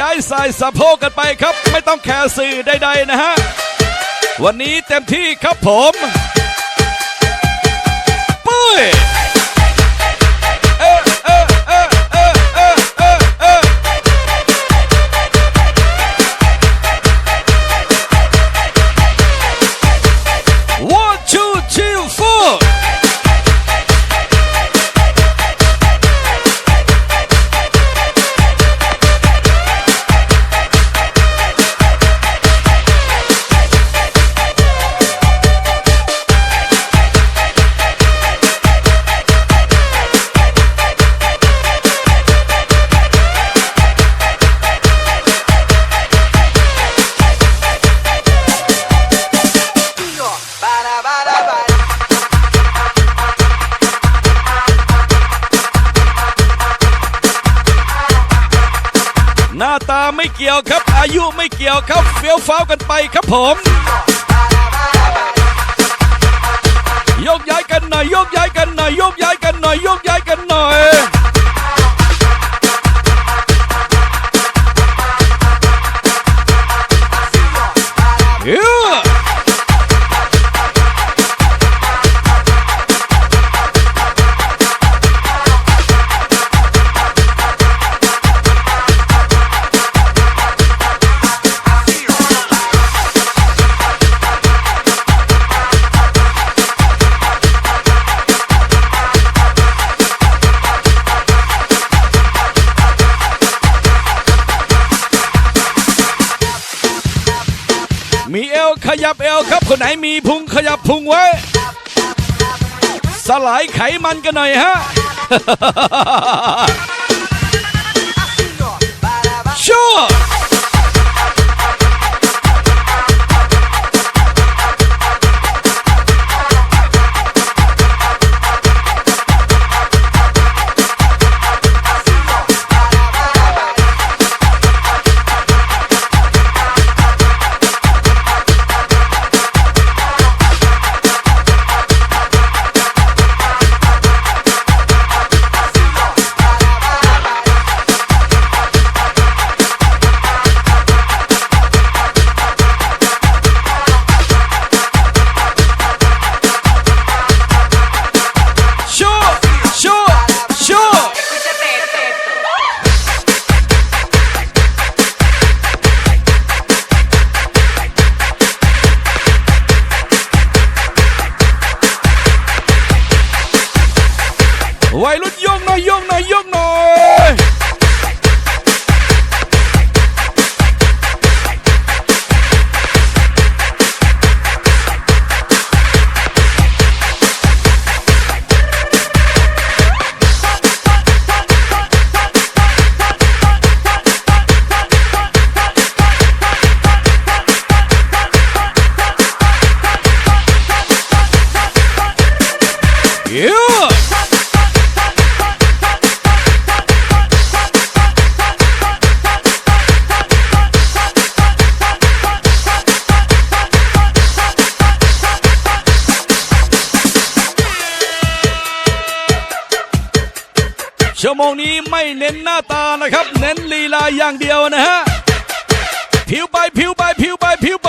ย้ายสายสะโพกกันไปครับ ไม่ต้องแคร์สื่อใดๆนะฮะ วันนี้เต็มที่ครับผม ไม่เกี่ยวครับ อายุไม่เกี่ยวครับเฟี้ยวฟ้าวกันไปครับผมยกย้ายกันหน่อยยกย้ายกันหน่อยยกย้ายกันหน่อยยก ยับเอวครับ คนไหนมีพุงขยับพุงไว้ สลายไขมันกันหน่อยฮะ วัยรุ่นยกหน่อยยกหน่อยยกหน่อย ชั่วโมงนี้ไม่เน้นหน้าตานะครับ เน้นลีลาอย่างเดียวนะฮะผิวไปผิวไปผิวไปผิวไป